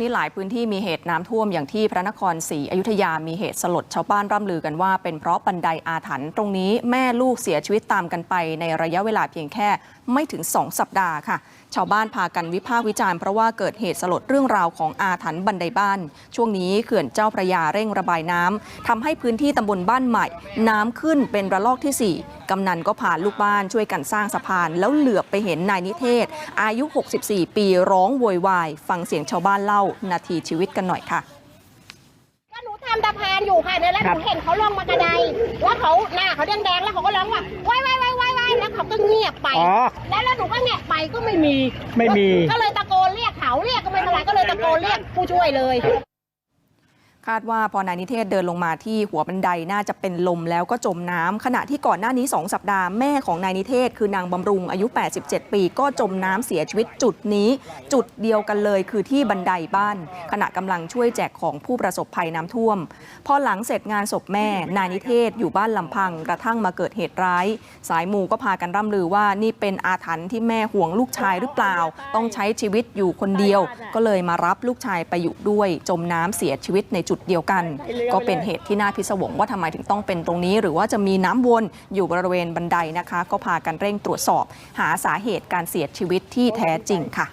นี่หลายพื้นที่มีเหตุน้ำท่วมอย่างที่พระนครศรีอยุธยามีเหตุสลดชาวบ้านร่ำลือกันว่าเป็นเพราะบันไดอาถรรพ์ตรงนี้แม่ลูกเสียชีวิตตามกันไปในระยะเวลาเพียงแค่ไม่ถึง 2 สัปดาห์ค่ะ ชาวบ้านพากันวิพากษ์วิจารณ์เพราะว่าเกิดเหตุสลดเรื่องราวของอาถรรพ์บันไดบ้าน ช่วงนี้เขื่อนเจ้าพระยาเร่งระบายน้ำทำให้พื้นที่ตำบลบ้านใหม่ น้ำขึ้นเป็นระลอกทีสี่4 กำนันก็พาลูกบ้านช่วยกันสร้างสะพาน แล้วเหลือบไปเห็นนายนิเทศ อายุ 64 ปีร้องโวยวาย ฟังเสียงชาวบ้านเล่า นาทีชีวิตกันหน่อยค่ะก็หนูทำตะพานอยู่ค่ะเนี่ยแล้วหครันูบเห็นเขาลงมากระไดแล้วเขาหน้าเขาแดงๆแล้วเขาก็ร้องว่าว้ายว้ายว้ายว้ายว้ายแล้วเขาก็เงียบไปอ๋อแล้วแล้วหนูก็แงะไปก็ไม่มีไม่มีก็เลยตะโกนเรียกเขาเรียกก็ไม่เป็นไรก็เลยตะโกนเรียกผู้ช่วยเลย คาดว่าพอนายนิเทศเดินลงมาที่หัวบันไดน่าจะเป็นลมแล้วก็จมน้ำขณะที่ก่อนหน้านี้ 2 สัปดาห์แม่ของนายนิเทศ คือนางบำรุงอายุ 87 ปี ก็จมน้ำเสียชีวิตจุดนี้ จุดเดียวกันเลยคือที่บันไดบ้าน ขณะกำลังช่วยแจกของผู้ประสบภัยน้ำท่วม พอหลังเสร็จงานศพแม่ นายนิเทศอยู่บ้านลำพังกระทั่งมาเกิดเหตุร้าย สายมูก็พากันร่ำลือว่านี่เป็นอาถรรพ์ที่แม่ห่วงลูกชายหรือเปล่า ต้องใช้ชีวิตอยู่คนเดียว ก็เลยมารับลูกชายไปอยู่ด้วยจมน้ำเสียชีวิตในจุดเดียวกัน ก็เป็นเหตุที่น่าพิศวงว่าทำไมถึงต้องเป็นตรงนี้ หรือว่าจะมีน้ำวนอยู่บริเวณบันไดนะคะ ก็พากันเร่งตรวจสอบ หาสาเหตุการเสียชีวิตที่แท้จริงค่ะ